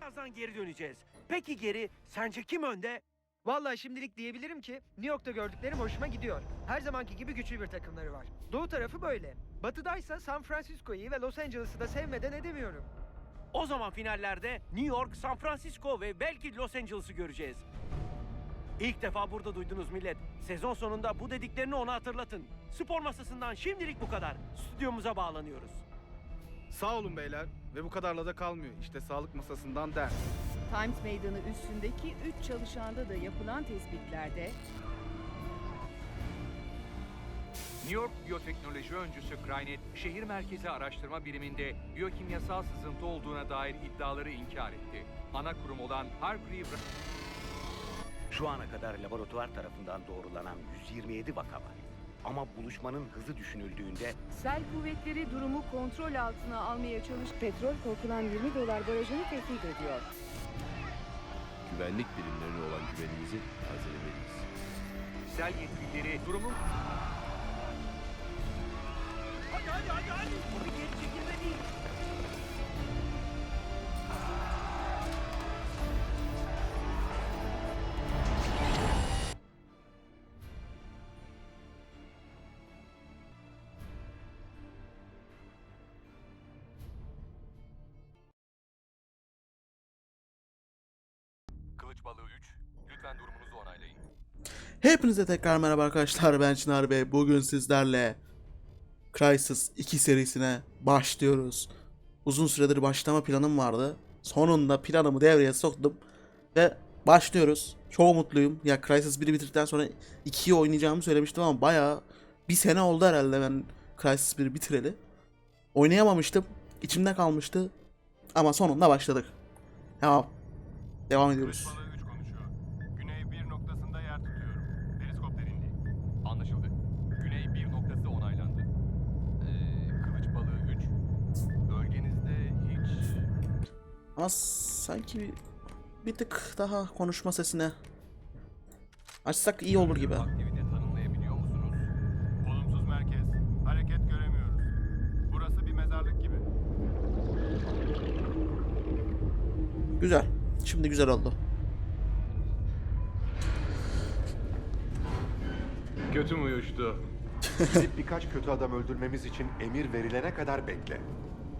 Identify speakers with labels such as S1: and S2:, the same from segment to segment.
S1: Birazdan geri döneceğiz. Peki geri sence kim önde?
S2: Vallahi şimdilik diyebilirim ki New York'ta gördüklerim hoşuma gidiyor. Her zamanki gibi güçlü bir takımları var. Doğu tarafı böyle. Batıdaysa San Francisco'yu ve Los Angeles'ı da sevmeden edemiyorum.
S1: O zaman finallerde New York, San Francisco ve belki Los Angeles'ı göreceğiz. İlk defa burada duydunuz millet. Sezon sonunda bu dediklerini ona hatırlatın. Spor masasından şimdilik bu kadar. Stüdyomuza bağlanıyoruz.
S3: Sağ olun beyler ve bu kadarla da kalmıyor. İşte sağlık masasından der.
S4: Times Meydanı üstündeki 3 çalışanda da yapılan tespitlerde
S5: New York Biyoteknoloji öncüsü Kraynet, şehir merkezi araştırma biriminde biyokimyasal sızıntı olduğuna dair iddiaları inkar etti. Ana kurum olan Hargreave
S6: Şu ana kadar laboratuvar tarafından doğrulanan 127 vaka var. Ama buluşmanın hızı düşünüldüğünde
S4: sel kuvvetleri durumu kontrol altına almaya çalış petrol korkulan 20 dolar barajını tehdit ediyor.
S7: güvenlik birimlerine olan güvenimizi tazelemeliyiz.
S5: sel yetkilileri durumun
S1: Hadi hadi hadi hadi. Bir geri çekilme değil.
S8: Hepinize tekrar merhaba arkadaşlar ben Çınar Bey. Bugün sizlerle Crysis 2 serisine başlıyoruz. Uzun süredir başlama planım vardı. Sonunda planımı devreye soktum ve başlıyoruz. Çok mutluyum. Ya Crysis 1'i bitirdikten sonra 2'yi oynayacağımı söylemiştim ama bayağı bir sene oldu herhalde ben Crysis 1'i bitireli. Oynayamamıştım. İçimde kalmıştı. Ama sonunda başladık. Devam. Devam ediyoruz. Ama sanki bir, bir tık daha konuşma sesine açsak iyi olur gibi.
S9: Aktivite tanımlayabiliyor musunuz? Olumsuz merkez. Hareket göremiyoruz. Burası bir mezarlık gibi.
S8: Güzel. Şimdi güzel oldu.
S7: Kötü mü uyuştu?
S10: Gidip birkaç kötü adam öldürmemiz için emir verilene kadar bekle.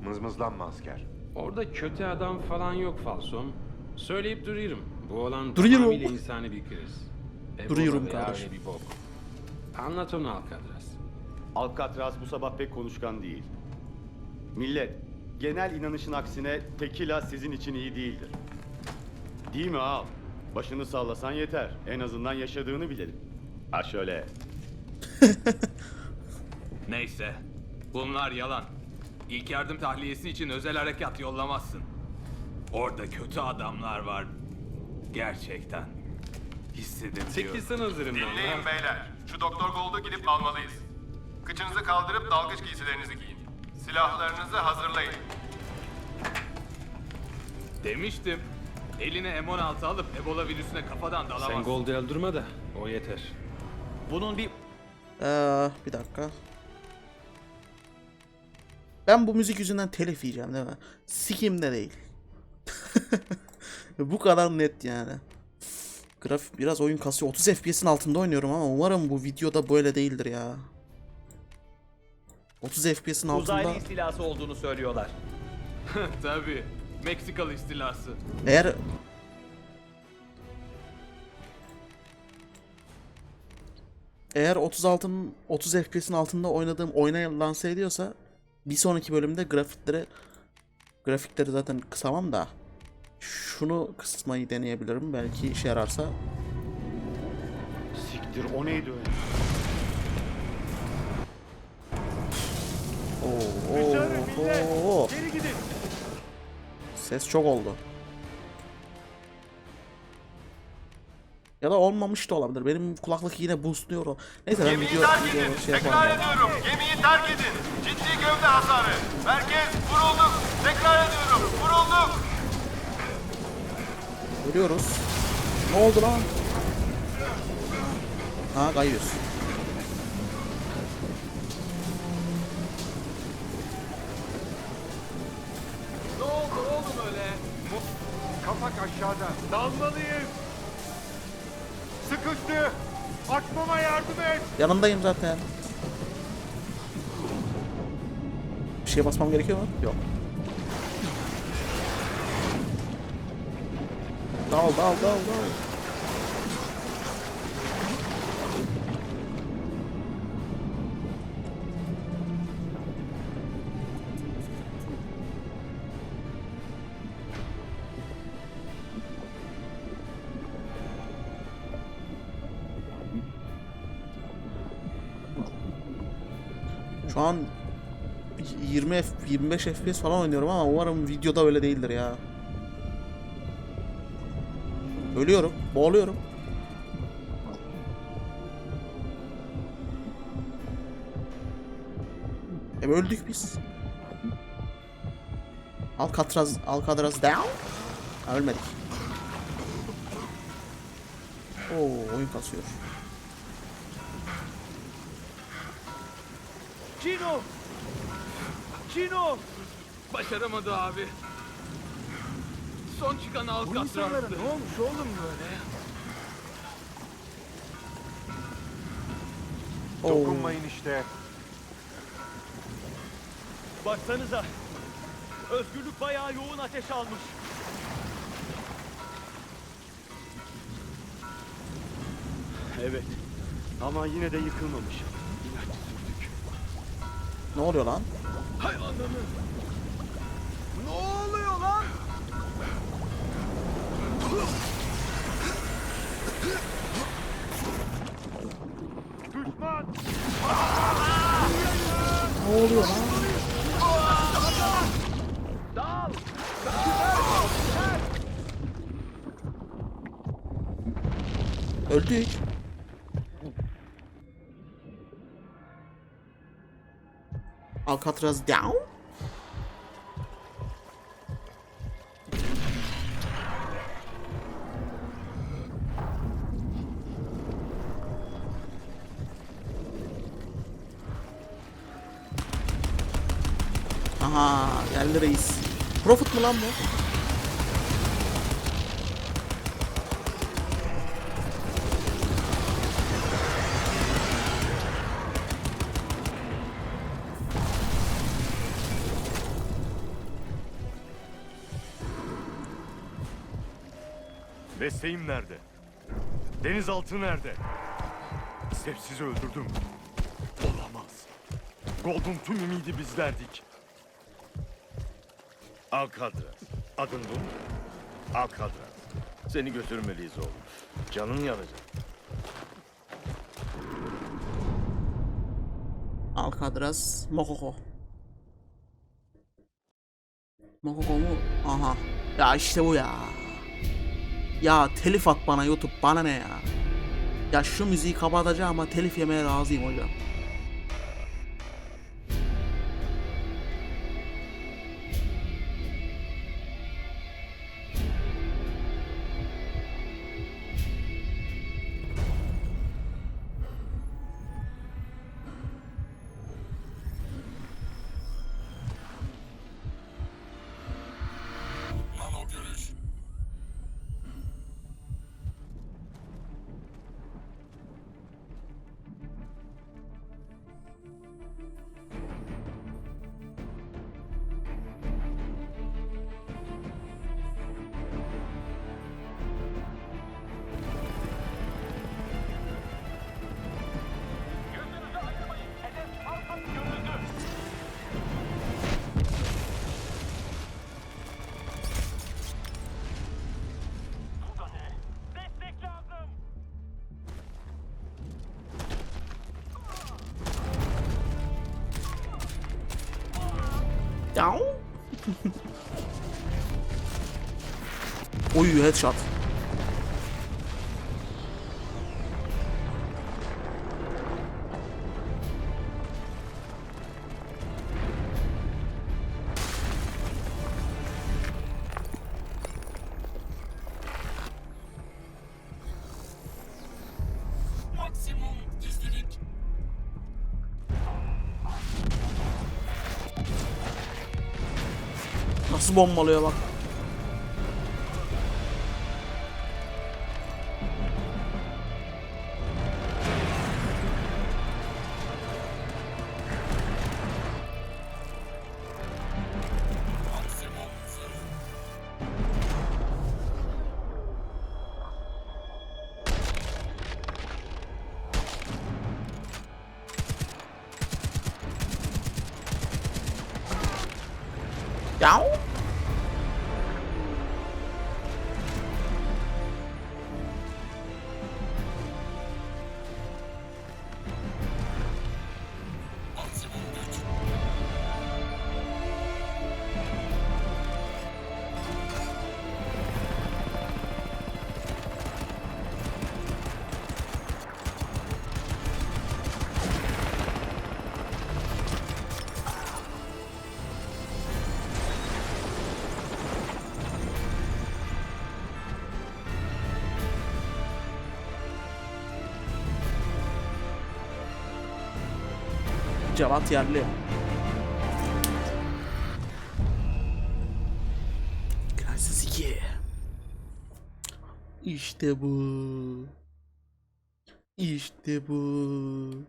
S10: Mızmızlanma asker.
S7: Orada kötü adam falan yok Falson. Söyleyip duruyorum. Bu olan
S8: Duruyorum.
S7: tamamıyla insani bir kriz.
S8: Duruyorum
S7: veya
S8: kardeşim.
S7: bir bok. Anlat onu Alcatraz.
S11: Alcatraz bu sabah pek konuşkan değil. Millet, genel inanışın aksine tekila sizin için iyi değildir. Değil mi ağam? Başını sallasan yeter. En azından yaşadığını bilelim. Ha şöyle.
S5: Neyse. Bunlar yalan. İlk yardım tahliyesi için özel harekat yollamazsın. Orada kötü adamlar var. Gerçekten. Hissedemiyorum.
S7: Çekilsen hazırım ben.
S9: Dinleyin beyler. Şu Doktor Gold'u gidip almalıyız. Kıçınızı kaldırıp dalgıç giysilerinizi giyin. Silahlarınızı hazırlayın.
S5: Demiştim. Eline M16 alıp Ebola virüsüne kafadan dalamazsın.
S7: Sen Gold'u öldürme de o yeter.
S6: bunun bir
S8: Ee, bir dakika. Ben bu müzik yüzünden telif yiyeceğim değil mi? Sikimde değil. bu kadar net yani. Grafik biraz oyun kasıyor. 30 FPS'in altında oynuyorum ama umarım bu videoda böyle değildir ya. 30 FPS'in altında.
S6: uzaylı istilası olduğunu söylüyorlar.
S5: Tabii. Meksikalı istilası.
S8: Eğer Eğer 36'nın 30 FPS'in altında oynadığım oyuna lanse ediyorsa bir sonraki bölümde grafikleri grafikleri zaten kısamam da şunu kısmayı deneyebilirim belki işe yararsa.
S11: Siktir o neydi öyle?
S8: Oo,
S1: millet.
S8: oo.
S1: Geri gidin.
S8: Ses çok oldu. Ya da olmamış da olabilir. Benim kulaklık yine boostluyor o. Neyse ben
S9: Gemiyi
S8: video,
S9: terk
S8: video
S9: edin.
S8: şey
S9: Tekrar
S8: yapalım. ya.
S9: ediyorum. Gemiyi terk edin. Ciddi gövde hasarı. Merkez vurulduk. Tekrar ediyorum. Vurulduk.
S8: Görüyoruz. Ne oldu lan? Ha kayıyoruz.
S9: Ne oldu?
S10: Kapak aşağıda. Dalmalıyız. Sıkıştı. Açmama yardım et.
S8: Yanındayım zaten. Bir şeye basmam gerekiyor mu? Yok. Dal dal dal dal. 25 FPS falan oynuyorum ama umarım videoda öyle değildir ya. Ölüyorum, boğuluyorum. E öldük biz. Alcatraz, Alcatraz down. Ha, ölmedik. Oo, oyun kasıyor.
S1: Cino! Cino!
S5: Başaramadı abi. Son çıkan Alcatraz'dı.
S1: ne olmuş oğlum böyle?
S10: Dokunmayın işte.
S1: Baksanıza. Özgürlük bayağı yoğun ateş almış.
S11: Evet. Ama yine de yıkılmamış. İnatçı sürdük.
S8: Ne oluyor lan?
S5: Hay ananı.
S1: Ne oluyor lan?
S8: Ne oluyor lan? Öldük. Alcatraz down? Aha geldi reis. Profit mu lan bu?
S10: Mesleğim nerede? Denizaltı nerede? Sepsizi öldürdüm. Olamaz. Golden tüm ümidi bizlerdik.
S12: Alcatraz. Adın bu mu? Alcatraz. Seni götürmeliyiz oğlum. Canın yanacak.
S8: Alcatraz Mokoko. Mokoko mu? Aha. Ya işte bu ya. Ya telif at bana YouTube bana ne ya. Ya şu müziği kapatacağım ama telif yemeye razıyım hocam. Headshot. Nasıl bombalıyor bak. Cevat yerli. Crysis 2. İşte bu. İşte bu.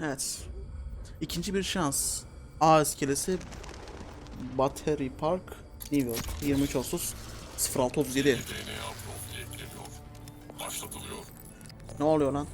S8: Evet. İkinci bir şans. A iskelesi Battery Park New York 23 Ağustos 0637 Ne oluyor lan?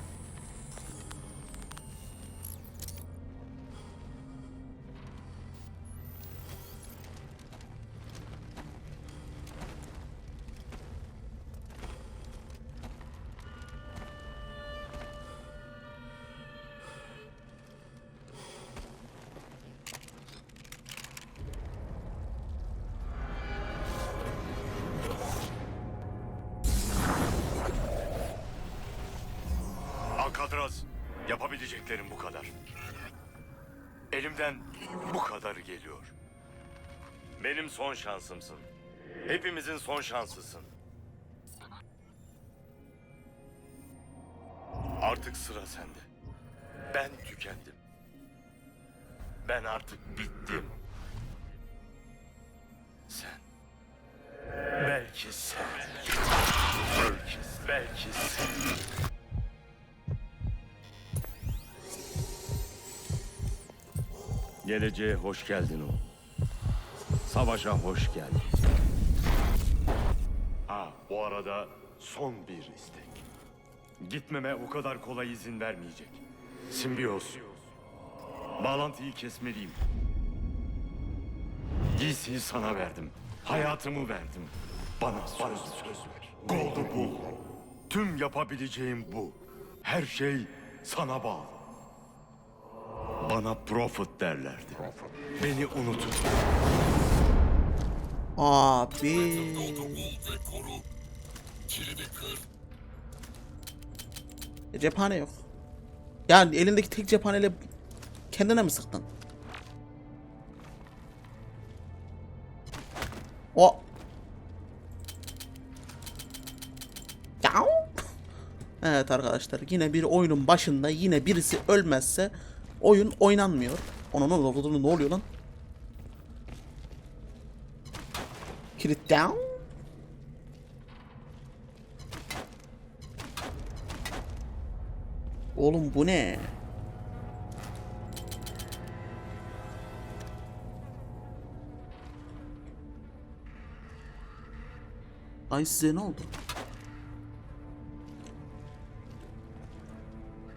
S12: Elimden bu kadarı geliyor. Benim son şansımsın. Hepimizin son şansısın. Artık sıra sende. Ben tükendim. Ben artık bittim. Sen. Belki sen. Belki, belki sen. Geleceğe hoş geldin o. Savaşa hoş geldin. Ha, bu arada son bir istek. Gitmeme o kadar kolay izin vermeyecek. Simbiyoz. Bağlantıyı kesmeliyim. Giysiyi sana verdim. Hayatımı verdim. Bana söz, bana söz ver. Gold'u bul. Tüm yapabileceğim bu. Her şey sana bağlı. Bana Prophet derlerdi. Beni unutun.
S8: Abi. E, cephane yok. Yani elindeki tek cephaneyle kendine mi sıktın? O. Evet arkadaşlar yine bir oyunun başında yine birisi ölmezse oyun oynanmıyor. Oluyor? Ne oluyor lan? Kilit down. Oğlum bu ne? Ay size ne oldu?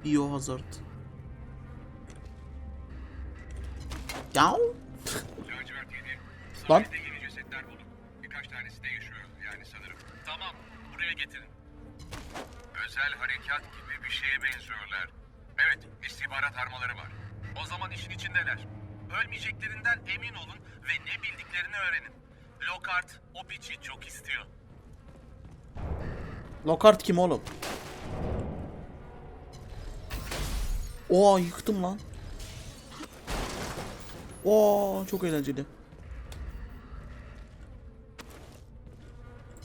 S8: Biohazard. Yav. Lan.
S13: Birkaç tanesi de yaşıyor yani sanırım. Tamam, buraya getirin. Özel harekat gibi bir şeye benziyorlar. Evet, istihbarat armaları var. O zaman işin içindeler. Ölmeyeceklerinden emin olun ve ne bildiklerini öğrenin. Lockhart o piçi çok istiyor.
S8: Lockhart kim oğlum? Oo yıktım lan. Oo çok eğlenceli.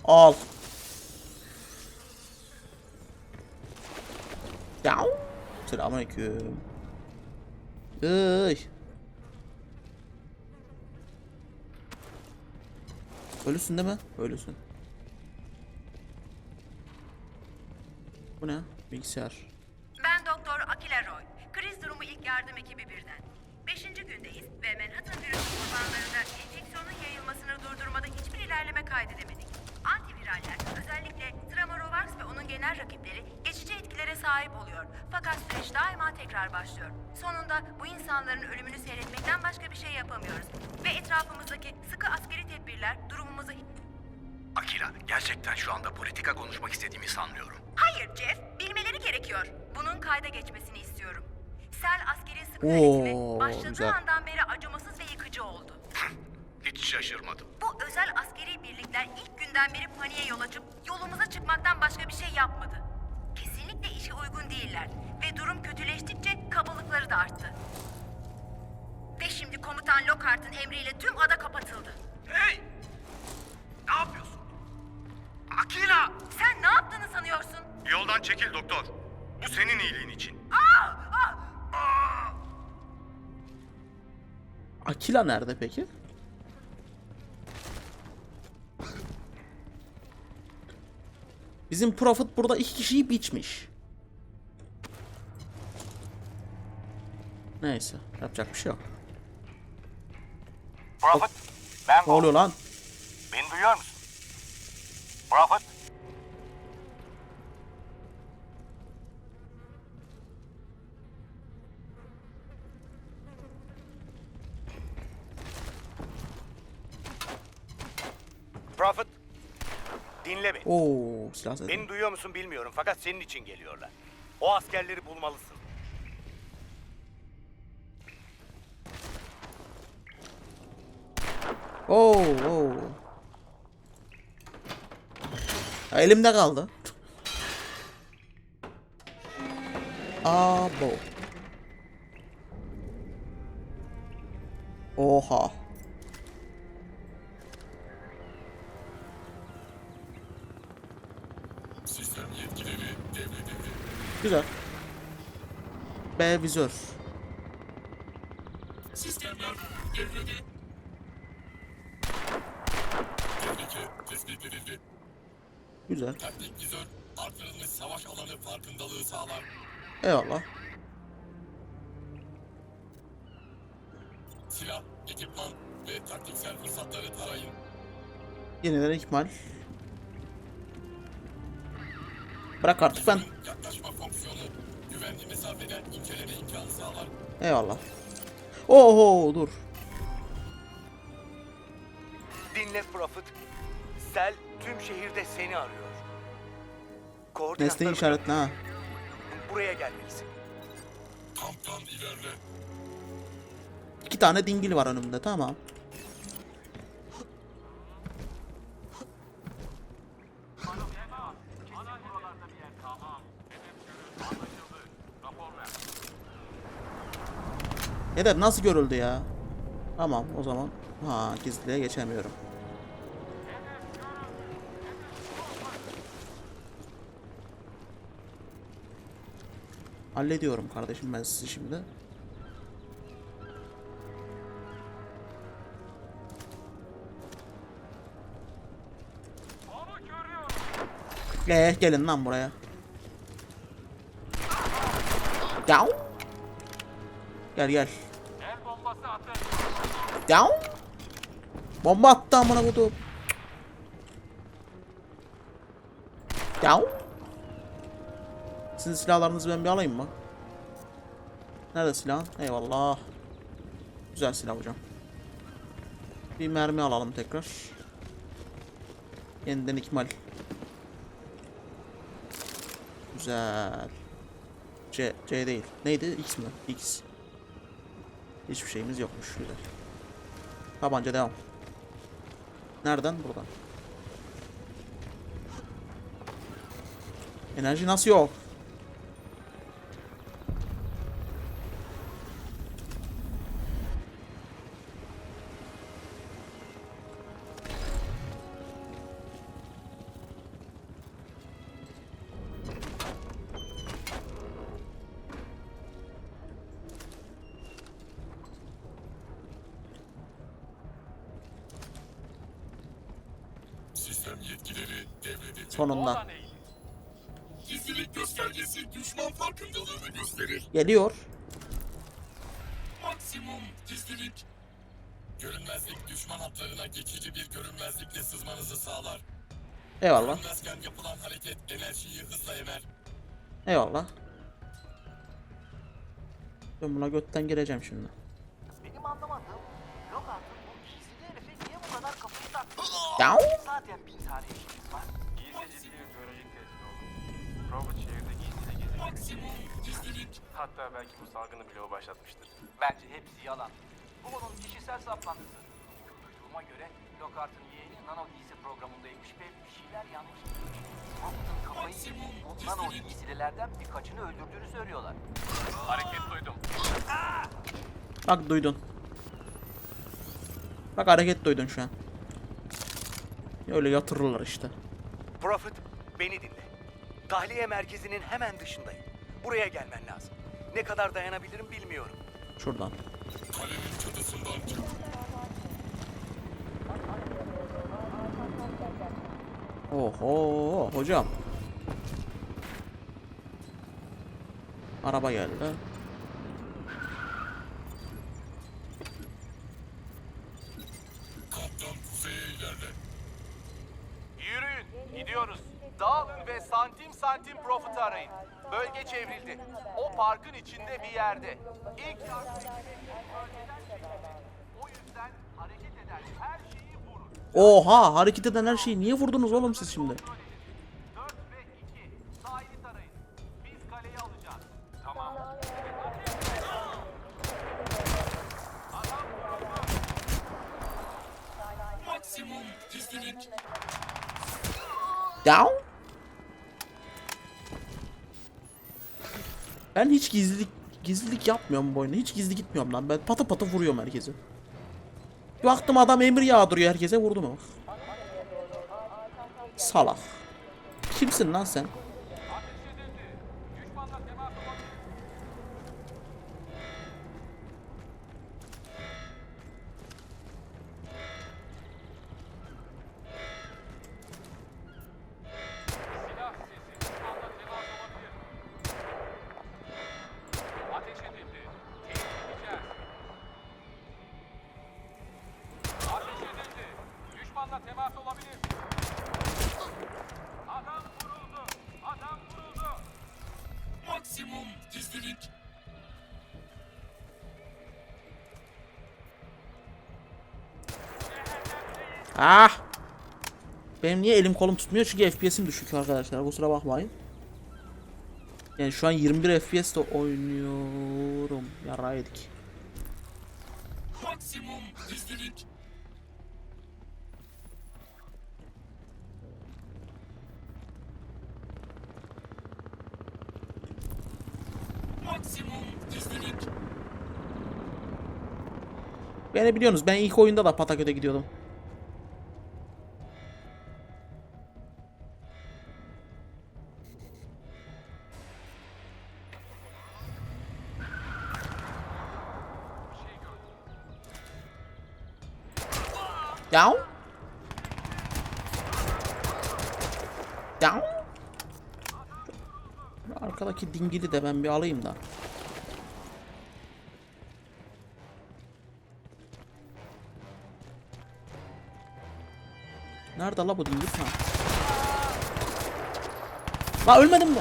S8: Al. Yav. Selamünaleyküm. Iy. Ölüsün değil mi? Ölüsün. Bu ne? Bilgisayar.
S14: diğer rakipleri geçici etkilere sahip oluyor. Fakat süreç daima tekrar
S15: başlıyor. Sonunda bu insanların ölümünü seyretmekten başka bir şey yapamıyoruz. Ve etrafımızdaki sıkı askeri tedbirler durumumuzu...
S6: Akila, gerçekten şu anda politika konuşmak istediğimi sanmıyorum.
S15: Hayır Jeff, bilmeleri gerekiyor. Bunun kayda geçmesini istiyorum. Sel askeri sıkı
S8: Oo,
S15: yönetimi başladığı
S8: güzel.
S15: andan beri acımasız
S6: hiç şaşırmadım.
S15: Bu özel askeri birlikler ilk günden beri paniğe yol açıp yolumuza çıkmaktan başka bir şey yapmadı. Kesinlikle işe uygun değiller ve durum kötüleştikçe kabalıkları da arttı. Ve şimdi komutan Lockhart'ın emriyle tüm ada kapatıldı.
S6: Hey! Ne yapıyorsun? Akila!
S15: Sen ne yaptığını sanıyorsun?
S16: Yoldan çekil doktor. Bu senin iyiliğin için.
S8: Akila nerede peki? Bizim Prophet burada iki kişiyi biçmiş. Neyse, yapacak bir şey yok.
S6: Prophet, ben
S8: Ne oluyor lan?
S6: Beni duyuyor musun? Prophet? Prophet, dinle beni.
S8: Oo, silah sesi.
S6: Beni duyuyor musun bilmiyorum fakat senin için geliyorlar. O askerleri bulmalısın.
S8: Oo, oo. Ya, elimde kaldı. Abo. Oha. Güzel. B vizör.
S16: Sistemler devrede. Tehlike tespit edildi.
S8: Güzel.
S16: Taktik vizör artırılmış savaş alanı farkındalığı sağlar.
S8: Eyvallah.
S16: Silah, ekipman ve taktiksel fırsatları tarayın.
S8: Yeniden ikmal. Bırak artık ben.
S16: Yaklaşma fonksiyonu güvenli mesafeden inceleme imkanı sağlar.
S8: Eyvallah. Oho dur.
S6: Dinle Prophet. Sel tüm şehirde seni arıyor. Koordinatları
S8: işaretle ha.
S6: buraya gelmelisin.
S16: Kamptan ilerle.
S8: İki tane dingil var önümde tamam. Hedef nasıl görüldü ya? Tamam o zaman. Ha gizliliğe geçemiyorum. Hallediyorum kardeşim ben sizi şimdi. Ee, gelin lan buraya. Gel gel. Down. Bomba attı amına kodum. Down. Sizin silahlarınızı ben bir alayım mı? Nerede silah? Eyvallah. Güzel silah hocam. Bir mermi alalım tekrar. Yeniden ikmal. Güzel. C, C değil. Neydi? X mi? X. Hiçbir şeyimiz yokmuş. Güzel. Tabanca devam. Nereden? Buradan. Enerji nasıl yok? Geliyor.
S16: Maksimum gizlilik. Görünmezlik düşman hatlarına geçici bir görünmezlikle sızmanızı sağlar.
S8: Eyvallah.
S16: Görünmezken yapılan hareket enerjiyi hızla emer.
S8: Eyvallah. Ben buna götten gireceğim şimdi.
S1: Benim anlamadığım Logart'ın bu gizli herife niye bu kadar kafayı taktı?
S8: Ya.
S1: Zaten bin tane işimiz var.
S9: Gizlice bir biyolojik test oldu. Maksimum gizlilik. Hatta belki bu salgını bile o başlatmıştır.
S1: Bence hepsi yalan. Bu onun kişisel saplantısı. Duyduğuma göre Logart'ın yeğeni nano giysi programındaymış ve bir şeyler yanlış. Robot'un kafayı yiyip bu nano giysililerden birkaçını öldürdüğünü söylüyorlar.
S9: Hareket duydum.
S8: Bak duydun. Bak hareket duydun şu an. Öyle yatırırlar işte.
S6: Prophet, beni dinle. Tahliye merkezinin hemen dışındayım. Buraya gelmen lazım. Ne kadar dayanabilirim bilmiyorum.
S8: Şuradan. Oho hocam. Araba geldi.
S9: Santim santim Prophet'ı arayın. Bölge çevrildi. O parkın içinde bir yerde. İlk yardım ekibi bölgeden çekildi. O yüzden hareket eden her şeyi vurun.
S8: Oha hareket eden her şeyi niye vurdunuz oğlum siz şimdi?
S9: 4
S8: Ben hiç gizlilik gizlilik yapmıyorum bu oyunda. Hiç gizli gitmiyorum lan. Ben patı patı vuruyorum herkese. Baktım adam emir yağdırıyor herkese vurdu mu? Salak. Kimsin lan sen?
S9: Gizlilik.
S8: Ah! Benim niye elim kolum tutmuyor? Çünkü FPS'im düşük arkadaşlar. Kusura bakmayın. Yani şu an 21 FPS de oynuyorum. Yara yedik.
S9: Maksimum gizlilik. Maksimum gizlilik.
S8: Beni biliyorsunuz ben ilk oyunda da Pataköy'de gidiyordum. Down. Down. Arkadaki dingili de ben bir alayım da. Nerede la bu dingil? Ha. La ölmedim mi?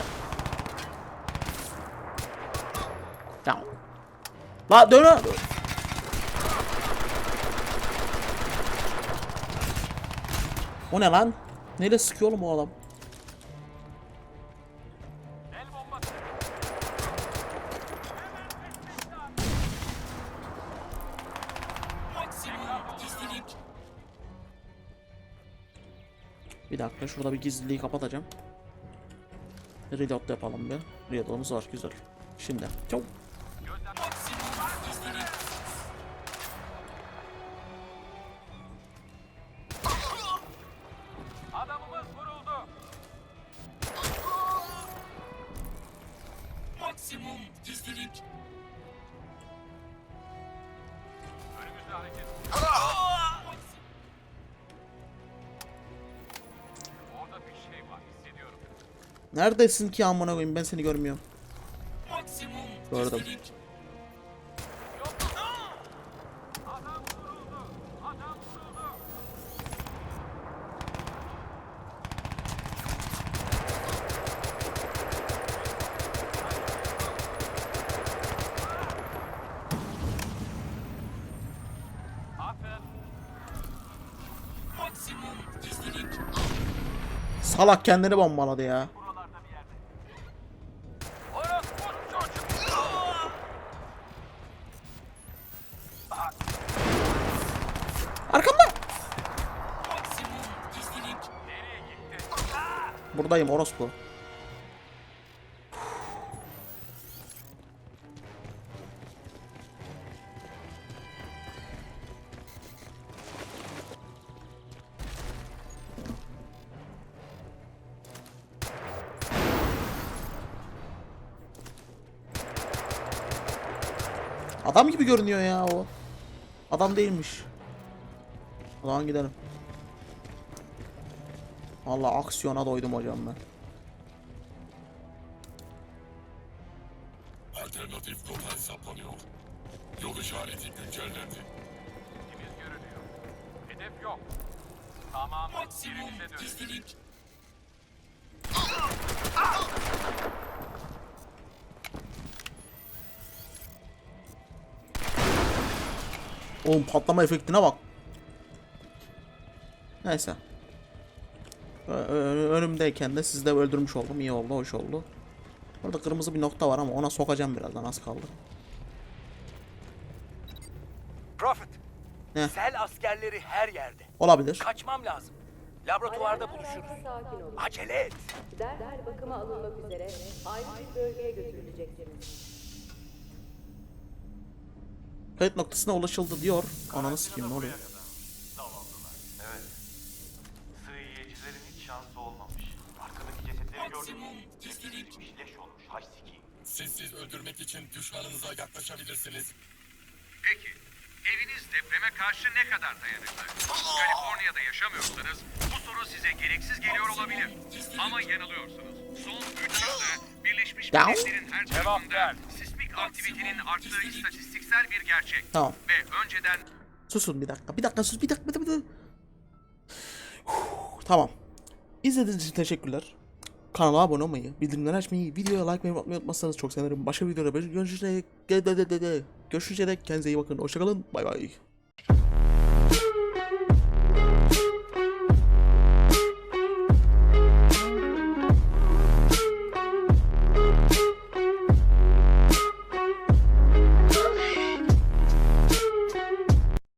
S8: Down. La dön. O ne lan? Neyle sıkıyor oğlum o adam? Bir dakika şurada bir gizliliği kapatacağım. Reload yapalım bir. Reload'umuz var güzel. Şimdi. Çav. Neredesin ki amına koyayım ben seni görmüyorum. Gördüm. Salak kendini bombaladı ya. Buradayım orospu. Adam gibi görünüyor ya o. Adam değilmiş. O zaman gidelim. Vallahi aksiyona doydum hocam ben.
S12: Alternatif rota hesaplanıyor. Yol işareti güncellendi.
S9: Temiz görünüyor. Hedef yok. Tamam. Yerinize dönün.
S8: Oğlum patlama efektine bak. Neyse. Önümdeyken de sizi de öldürmüş oldum. İyi oldu, hoş oldu. Orada kırmızı bir nokta var ama ona sokacağım birazdan az kaldı.
S6: Prophet.
S8: Ne?
S6: Sel askerleri her yerde.
S8: Olabilir.
S6: Kaçmam lazım. Laboratuvarda buluşuruz. Acele et.
S15: Derhal bakıma alınmak üzere ayrı bir bölgeye götürüleceksiniz.
S8: Kayıt noktasına ulaşıldı diyor. Ananı sikeyim ne oluyor?
S9: Gördüm. Gitmiş leş olmuş. Hay sikiyim.
S12: Siz siz öldürmek için düşmanınıza yaklaşabilirsiniz.
S5: Peki, eviniz depreme karşı ne kadar dayanıklı? Kaliforniya'da yaşamıyorsanız bu soru size gereksiz geliyor olabilir. Ama yanılıyorsunuz. Son 3 yılda Birleşmiş. Milletler'in her tarafında sismik aktivitenin arttığı istatistiksel bir gerçek.
S8: Tamam.
S5: Ve önceden
S8: Susun bir dakika. Bir dakika sus. Bir dakika. Bir dakika. Bir dakika. Tamam. İzlediğiniz için teşekkürler. Kanala abone olmayı, bildirimleri açmayı, videoya like ve atmayı unutmazsanız çok sevinirim. Başka videoda görüşürüz. Görüşürüz. Kendinize iyi bakın. Hoşçakalın. Bay bay.